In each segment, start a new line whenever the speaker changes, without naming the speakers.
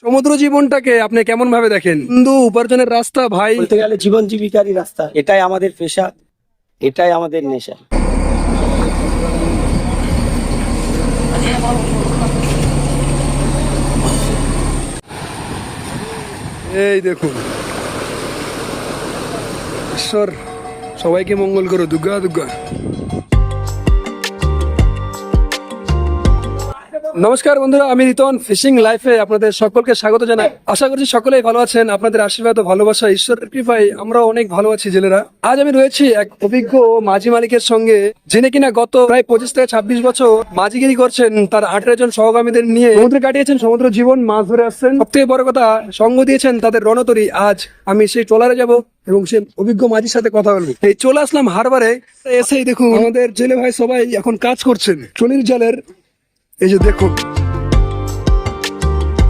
সমুদ্র জীবনটাকে আপনি কেমন ভাবে দেখেন? হিন্দু উপার্জনের রাস্তা ভাই।
বলতে গেলে জীবন জীবিকারই রাস্তা। এটাই আমাদের পেশা এটাই আমাদের নেশা।
এই দেখুন। ঈশ্বর সবাইকে মঙ্গল করো দুর্গা দুর্গা। নমস্কার বন্ধুরা, আমি রিতন, ফিশিং লাইফে আপনাদের সকলকে স্বাগত জানাই। আশা করছি সকলেই ভালো আছেন, আপনাদের আশীর্বাদ ও ভালোবাসা, ঈশ্বরের কৃপায় আমরা অনেক ভালো আছি জেলেরা। আজ আমি রয়েছি এক অভিজ্ঞ মাঝি মালিকের সঙ্গে, যিনি কিনা গত প্রায় পঁচিশ থেকে ছাব্বিশ বছর মাঝিগিরি করছেন। তার আঠেরো জন সহগামীদের নিয়ে সমুদ্রে কাটিয়েছেন, সমুদ্র জীবন, মাছ ধরে আসছেন। সব বড় কথা, সঙ্গ দিয়েছেন তাদের রণতরী। আজ আমি সেই ট্রলারে যাব এবং সে অভিজ্ঞ মাঝির সাথে কথা বলব। এই চলে আসলাম হারবারে। এসেই দেখুন, আমাদের জেলে ভাই সবাই এখন কাজ করছেন। ট্রলির জালের এই যে দেখুন,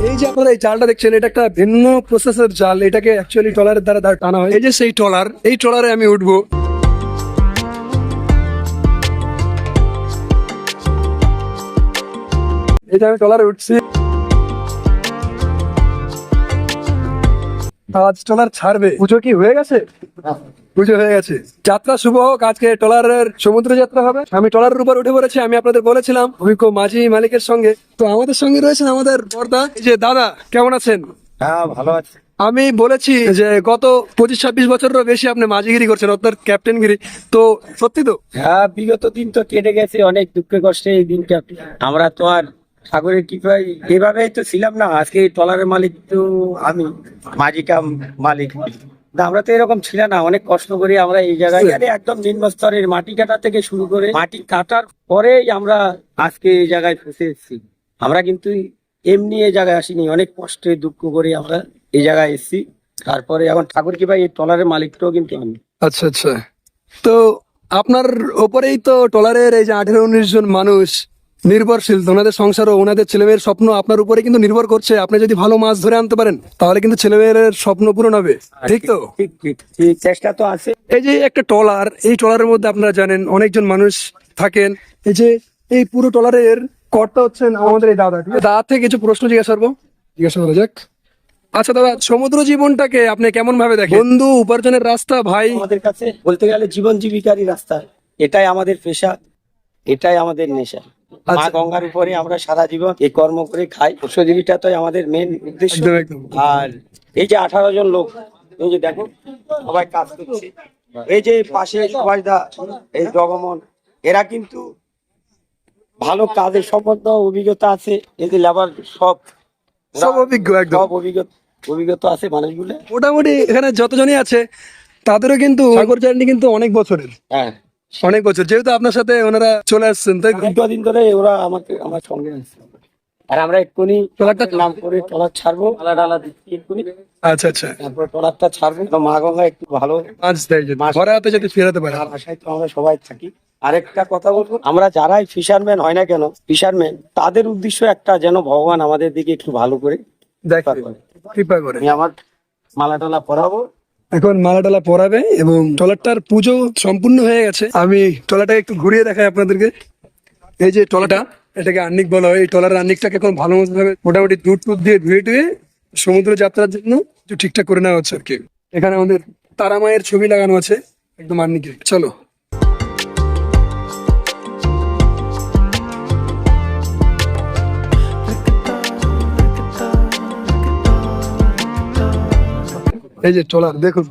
এই যে আপনারা এই চালটা দেখছেন, এটা একটা ভিন্ন প্রসেসের জাল, এটাকে অ্যাকচুয়ালি ট্রলারের দ্বারা দ্বারা টানা হয়। এই যে সেই ট্রলার, এই ট্রলারে আমি উঠবো। এই যে আমি ট্রলারে উঠছি। আজ ট্রলার ছাড়বে। পুজো কি হয়ে গেছে? পুজো হয়ে গেছে। যাত্রা শুভ হোক আজকে ট্রলারের সমুদ্র যাত্রা হবে। আমি ট্রলারের উপর উঠে পড়েছি আমি আপনাদের বলেছিলাম অভিজ্ঞ মাঝি মালিকের সঙ্গে। তো আমাদের সঙ্গে রয়েছেন আমাদের বর্দা। যে দাদা কেমন আছেন?
হ্যাঁ ভালো আছে।
আমি বলেছি যে গত পঁচিশ ছাব্বিশ বছরেরও বেশি আপনি মাঝিগিরি করছেন আপনার ক্যাপ্টেনগিরি। তো সত্যি তো?
হ্যাঁ বিগত দিন তো কেটে গেছে অনেক দুঃখে কষ্টে এই দিনটা। আমরা তো আর ঠাকুরের কৃপায় এভাবেই তো ছিলাম না। আজকে ট্রলারের মালিক তো আমি মাঝিকা মালিক। আমরা তো এরকম ছিল না। অনেক কষ্ট করে আমরা এই জায়গায় একদম নিম্ন স্তরের মাটি কাটা থেকে শুরু করে মাটি কাটার পরেই আমরা আজকে এই জায়গায় ফেসে এসেছি। আমরা কিন্তু এমনি এই জায়গায় আসিনি। অনেক কষ্টে দুঃখ করে আমরা এই জায়গায় এসেছি। তারপরে এখন ঠাকুর কি ভাই এই ট্রলারের মালিকটাও কিন্তু আমি।
আচ্ছা আচ্ছা। তো আপনার ওপরেই তো ট্রলারের এই যে আঠেরো উনিশ জন মানুষ নির্ভরশীল ওনাদের সংসার ও ওনাদের ছেলেমেয়ের স্বপ্ন আপনার উপরে কিন্তু নির্ভর করছে। আপনি যদি ভালো মাছ ধরে আনতে পারেন তাহলে কিন্তু ছেলেমেয়ের স্বপ্ন পূরণ হবে। ঠিক তো?
চেষ্টা তো আছে।
এই যে একটা ট্রলার এই ট্রলারের মধ্যে আপনারা জানেন অনেকজন মানুষ থাকেন। এই যে এই পুরো ট্রলারের কর্তা হচ্ছেন আমাদের এই দাদা। দাদা থেকে কিছু প্রশ্ন জিজ্ঞাসা করব। জিজ্ঞাসা করা যাক। আচ্ছা দাদা সমুদ্র জীবনটাকে আপনি কেমন ভাবে দেখেন? বন্ধু উপার্জনের রাস্তা ভাই?
আমাদের কাছে বলতে গেলে জীবন জীবিকারই রাস্তা। এটাই আমাদের পেশা এটাই আমাদের নেশা। মা
আচ্ছা।
গঙ্গার উপরে আমরা সারা জীবন এই কর্ম করে খাই। মৎস্যজীবিটা তো আমাদের মেন উদ্দেশ্য। আর এই যে আঠারো জন লোক এই যে দেখো সবাই কাজ করছে। এই যে পাশে সুভাষ দা এই জগমন এরা কিন্তু ভালো কাজের সম্বন্ধ অভিজ্ঞতা আছে। এই যে লেবার সব
সব অভিজ্ঞ একদম।
সব অভিজ্ঞতা অভিজ্ঞতা আছে মানুষগুলো
মোটামুটি এখানে যতজনই আছে তাদেরও কিন্তু সাগর জার্নি কিন্তু অনেক বছরের।
হ্যাঁ।
অনেক বছর যেহেতু আপনার সাথে ওনারা চলে আসছেন তাই?
দিন ধরে ওরা আমাকে আমার সঙ্গে আছে। আর আমরা এক্ষুনি
ট্রলারটা-
নাম করে ট্রলার ছাড়বো। ডালা ডালা দিচ্ছি এক্ষুনি।
আচ্ছা আচ্ছা।
তারপর ট্রলারটা ছাড়বো। তো মা গঙ্গা একটু ভালো।
মাছ দেয় যদি ঘরে হাতে যদি ফেরাতে পারে।
আর আশায় তো আমরা সবাই থাকি। আরেকটা কথা বলব আমরা যারাই ফিশারম্যান হয় না কেন ফিশারম্যান তাদের উদ্দেশ্য একটা যেন ভগবান আমাদের দিকে একটু ভালো করে
দেখ
কৃপা করে।
কৃপা করে।
আমি আমার মালা টালা পরাবো।
এখন মালা টালা পরাবে এবং টলারটার পুজো সম্পূর্ণ হয়ে গেছে। আমি টলাটাকে একটু ঘুরিয়ে দেখাই আপনাদেরকে। এই যে টলাটা এটাকে আর্নিক বলা হয়। এই টলার আর্নিকটাকে এখন ভালো মতো ভাবে মোটামুটি দুধ টুধ দিয়ে ধুয়ে টুয়ে সমুদ্র যাত্রার জন্য ঠিকঠাক করে নেওয়া হচ্ছে আর কি। এখানে আমাদের তারা মায়ের ছবি লাগানো আছে, একদম আর্নিকে চলো। এই যে ট্রলার দেখুন।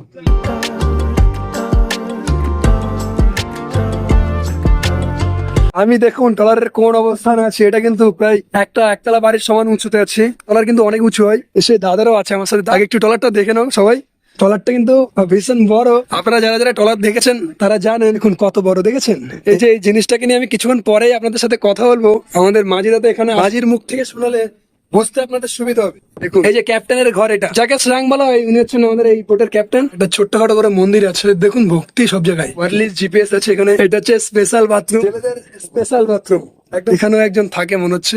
আমি দেখুন ট্রলারের কোন অবস্থান আছে, এটা কিন্তু প্রায় একটা একতলা বাড়ির সমান উঁচুতে আছে। ট্রলার কিন্তু অনেক উঁচু হয়, এসে দাদারও আছে আমার সাথে। আগে একটু ট্রলারটা দেখে নাও সবাই। ট্রলারটা কিন্তু ভীষণ বড়। আপনারা যারা যারা ট্রলার দেখেছেন, তারা জানেন এখন কত বড়, দেখেছেন? এই যে এই জিনিসটাকে নিয়ে আমি কিছুক্ষণ পরেই আপনাদের সাথে কথা বলব। আমাদের মাঝিরা এখানে মাঝির মুখ থেকে শোনালে বুঝতে আপনাদের সুবিধা হবে। দেখুন। এই যে ক্যাপ্টেনের ঘর এটা। যাকে শ্রাং বলা হয় উনি হচ্ছেন আমাদের এই পোর্টের ক্যাপ্টেন। এটা ছোট্টখাটো করে মন্দির আছে। দেখুন ভক্তি সব জায়গায়। ওয়ারলিস জিপিএস আছে এখানে। এটা হচ্ছে স্পেশাল বাথরুম স্পেশাল বাথরুম এখানেও একজন থাকে মনে হচ্ছে।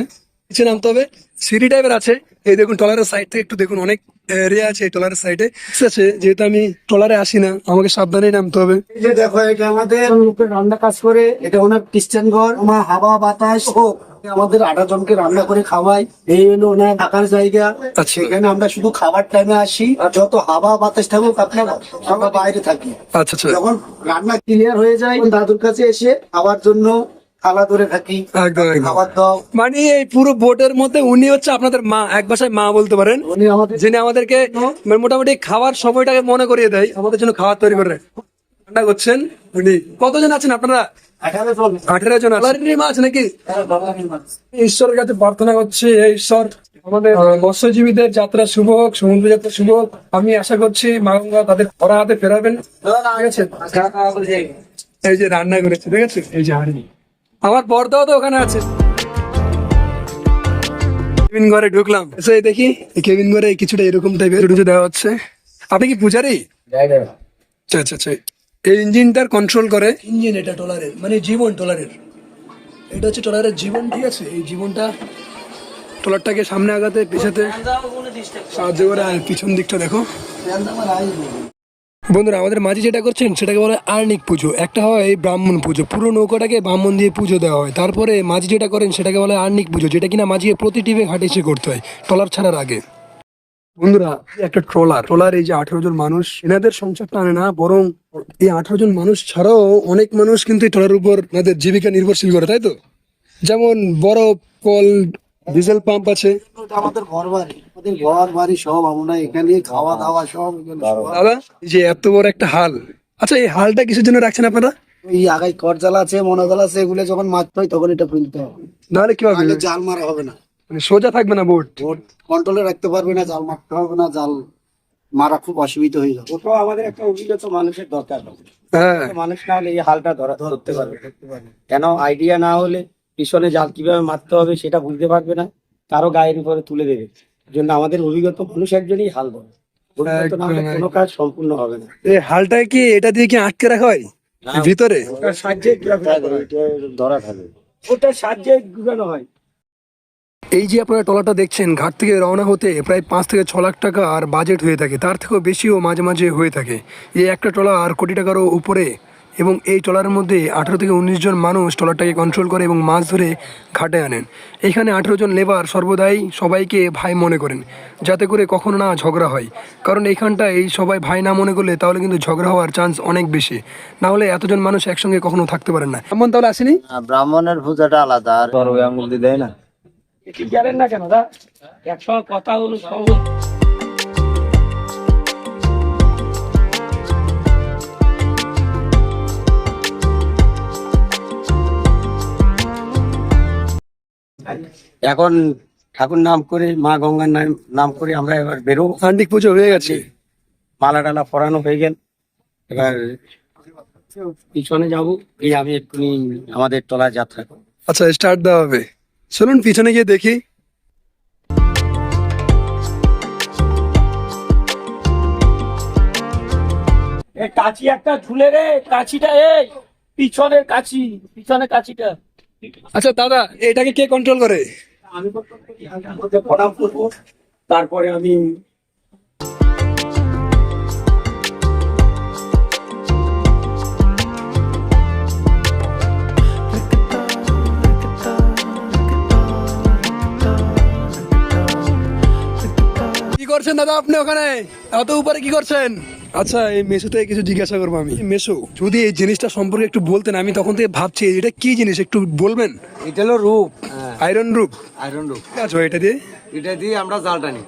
নিচে নামতে হবে। সিঁড়ি টাইপের আছে। এই দেখুন ট্রলারের সাইড থেকে একটু দেখুন অনেক এরিয়া আছে এই ট্রলারের সাইডে আছে যেহেতু আমি ট্রলারে আসি না আমাকে সাবধানেই নামতে হবে।
এই যে দেখো এটা আমাদের রান্না কাজ করে। এটা ওনার খ্রিস্টান ঘর। আমার হাওয়া বাতাস। ও আমাদের আঠারো জনকে রান্না করে খাওয়াই। এই হলো ওনার থাকার জায়গা।
আচ্ছা।
সেখানে আমরা শুধু খাবার টাইমে আসি। আর যত হাওয়া বাতাস থাকুক আপনার আমরা বাইরে থাকি।
আচ্ছা আচ্ছা।
যখন রান্না ক্লিয়ার হয়ে যায় দাদুর কাছে এসে খাওয়ার জন্য ধরে থাকি।
মানে এই পুরো বোটের মধ্যে উনি হচ্ছে আপনাদের মা এক ভাষায় মা বলতে পারেন।
উনি আমাদের
যিনি আমাদেরকে মোটামুটি খাওয়ার সময়টাকে মনে করিয়ে দেয় আমাদের জন্য খাবার তৈরি করে রান্না করছেন উনি। কতজন আছেন আপনারা?
আঠারো জন
আঠেরো মাছ নাকি?
হ্যাঁ।
ঈশ্বরের কাছে প্রার্থনা করছি ঈশ্বর আমাদের মৎস্যজীবীদের যাত্রা শুভ হোক সমুদ্র যাত্রা শুভ হোক। আমি আশা করছি মা গঙ্গা তাদের হাতে ফেরাবেন। এই যে রান্না করেছে ঠিক আছে এই যে হাঁড়ি। আমার পর্দাও তো ওখানে আছে। কেবিন ঘরে ঢুকলাম। এসে দেখি কেবিন ঘরে কিছুটা এরকম টাইপের দেওয়া হচ্ছে। আপনি কি পূজারি? আচ্ছা আচ্ছা আচ্ছা এই ইঞ্জিনটার কন্ট্রোল করে? ইঞ্জিন এটা টলারের মানে জীবন টলারের। এটা হচ্ছে টলারের জীবন, ঠিক আছে? এই জীবনটা টলারটাকে সামনে আগাতে, পিছাতে, সাহায্য করে, আর পিছন দিকটা দেখো। বন্ধুরা, আমাদের মাঝি যেটা করছেন, সেটাকে বলে আর্নিক পুজো। একটা হয় এই ব্রাহ্মণ পুজো। পুরো নৌকাটাকে ব্রাহ্মণ দিয়ে পুজো দেওয়া হয়। তারপরে মাঝি যেটা করেন, সেটাকে বলে আর্নিক পুজো, যেটা কিনা মাঝিকে প্রতি টিপে ঘাটে এসে করতে হয়, টলার ছাড়ার আগে। বন্ধুরা একটা ট্রলার ট্রলার এই যে আঠেরো জন মানুষ এনাদের সংসার টানে না বরং এই আঠারো জন মানুষ ছাড়াও অনেক মানুষ কিন্তু এই ট্রলার উপর তাদের জীবিকা নির্ভরশীল করে তাই তো? যেমন বড় কল ডিজেল পাম্প আছে।
আমাদের ঘর বাড়ি। আমাদের ঘর বাড়ি সব আমরা এখানে খাওয়া দাওয়া সব
দাদা এই যে এত বড় একটা হাল। আচ্ছা এই হালটা কিসের জন্য রাখছেন আপনারা?
এই আগাই করজাল আছে মনোজাল আছে এগুলো যখন মারতে হয় তখন এটা ফেলতে হবে।
নাহলে কি হবে
জাল মারা হবে না।
মানে সোজা থাকবে না বোট?
ভোট কন্ট্রোলে রাখতে পারবে না জাল মারতে হবে না জাল মারা খুব অসুবিধা হয়ে যাবে।
ওটাও আমাদের একটা অভিজ্ঞতা মানুষের দরকার
হ্যাঁ।
মানুষ না হলে এই হালটা ধরা ধরতে পারবে কেন? আইডিয়া না হলে পিছনে জাল কীভাবে মারতে হবে সেটা বুঝতে পারবে না কারও গায়ের উপরে তুলে দেবে। জন্য আমাদের অভিজ্ঞতা মানুষ একজনই হাল ধরে।
একদম,
কোনো কাজ সম্পূর্ণ হবে না।
এই কি এটা দিয়ে কি আটকে রাখা হয়? ভিতরে?
সাহায্যে ধরা থাকে ওটার সাহায্যে ঢুকানো হয়।
এই যে আপনারা ট্রলারটা দেখছেন ঘাট থেকে রওনা হতে প্রায় পাঁচ থেকে ছ লাখ টাকা আর বাজেট হয়ে থাকে। তার থেকেও বেশিও মাঝে মাঝে হয়ে থাকে। এই একটা ট্রলার কোটি টাকারও উপরে এবং এই ট্রলারের মধ্যে আঠেরো থেকে উনিশ জন মানুষ ট্রলারটাকে কন্ট্রোল করে এবং মাছ ধরে ঘাটে আনেন। এখানে আঠেরো জন লেবার সর্বদাই সবাইকে ভাই মনে করেন যাতে করে কখনো না ঝগড়া হয়। কারণ এইখানটায় এই সবাই ভাই না মনে করলে তাহলে কিন্তু ঝগড়া হওয়ার চান্স অনেক বেশি। না হলে এতজন মানুষ একসঙ্গে কখনো থাকতে পারেন না। এমন তাহলে আসেনি?
ব্রাহ্মণের পূজাটা আলাদা আর
কি জানেন না কেন দা? একসঙ্গে কথা হলো সব এখন ঠাকুর নাম করে মা গঙ্গার নাম নাম করে আমরা এবার বেরো
আন্টিক পুজো হয়ে গেছে।
মালা টালা পরানো হয়ে গেল। এবার পিছনে যাব এই আমি এক্ষুনি আমাদের তলায় যাত্রা করব।
আচ্ছা স্টার্ট দেওয়া হবে। চলুন পিছনে গিয়ে দেখি।
কাছি একটা ঝুলে রে কাছিটা এই পিছনের কাছি পিছনে কাছিটা
আচ্ছা দাদা এটাকে কে কন্ট্রোল করে?
আমি প্রণাম করব তারপরে আমি
করছেন দাদা আপনি ওখানে? এত উপরে কি করছেন? আচ্ছা এই থেকে কিছু জিজ্ঞাসা করব আমি। মেশো যদি এই জিনিসটা সম্পর্কে একটু বলতেন আমি তখন থেকে ভাবছি এটা কি জিনিস? একটু বলবেন?
এটা হলো রূপ।
আয়রন রূপ
আয়রন রূপ
আচ্ছা এটা দিয়ে?
এটা দিয়ে আমরা জাল টানি।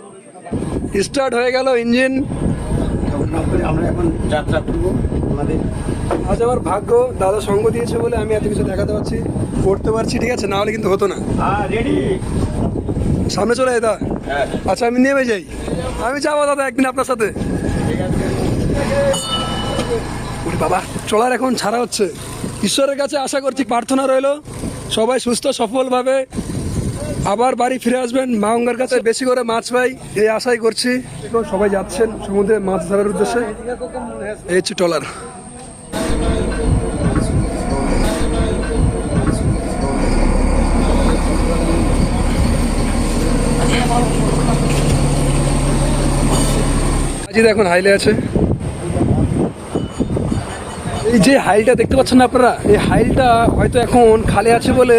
স্টার্ট হয়ে গেল ইঞ্জিন।
আমরা এখন যাত্রা করব। আমাদের
আজ আমার ভাগ্য দাদা সঙ্গ দিয়েছে বলে আমি এত কিছু দেখাতে পারছি করতে পারছি ঠিক আছে? না হলে কিন্তু হতো না।
হ্যাঁ
সামনে চলে দাদা আচ্ছা আমি নেমে যাই। আমি যাব দাদা একদিন আপনার সাথে। বাবা চলার এখন ছাড়া হচ্ছে। ঈশ্বরের কাছে আশা করছি প্রার্থনা রইল। সবাই সুস্থ সফলভাবে আবার বাড়ি ফিরে আসবেন। মা গঙ্গার কাছে বেশি করে মাছ পাই এই আশাই করছি। সবাই যাচ্ছেন সমুদ্রে মাছ ধরার উদ্দেশ্যে। এই হচ্ছে ট্রলার। আজি দেখুন হাইলে আছে। এই যে হাইলটা দেখতে পাচ্ছেন না আপনারা? এই হাইলটা হয়তো এখন খালি আছে বলে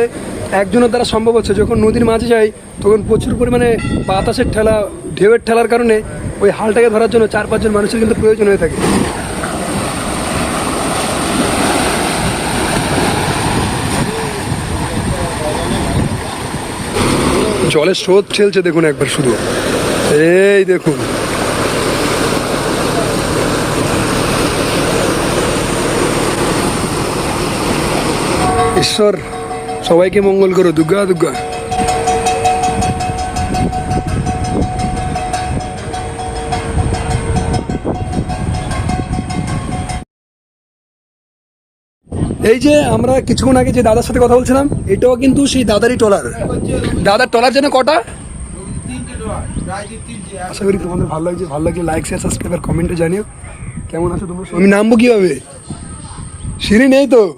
একজনের দ্বারা সম্ভব হচ্ছে। যখন নদীর মাঝে যাই, তখন প্রচুর পরিমাণে বাতাসের ঠেলা, ঢেউয়ের ঠেলার কারণে ওই হালটাকে ধরার জন্য চার পাঁচজন মানুষের কিন্তু প্রয়োজন হয়ে থাকে। জলের স্রোত ঠেলছে দেখুন একবার শুধু। এই দেখুন। ঈশ্বর সবাইকে মঙ্গল করো দুর্গা দুর্গা। এই যে আমরা কিছুক্ষণ আগে যে দাদার সাথে কথা বলছিলাম, এটাও কিন্তু সেই দাদারই টলার দাদার টলার জন্য কটা? আশা করি তোমাদের ভালো লাগছে ভালো লাগছে লাইক শেয়ার সাবস্ক্রাইব আর কমেন্টে জানিও। কেমন আছো তোমার আমি নামবো কীভাবে? সিঁড়ি নেই তো।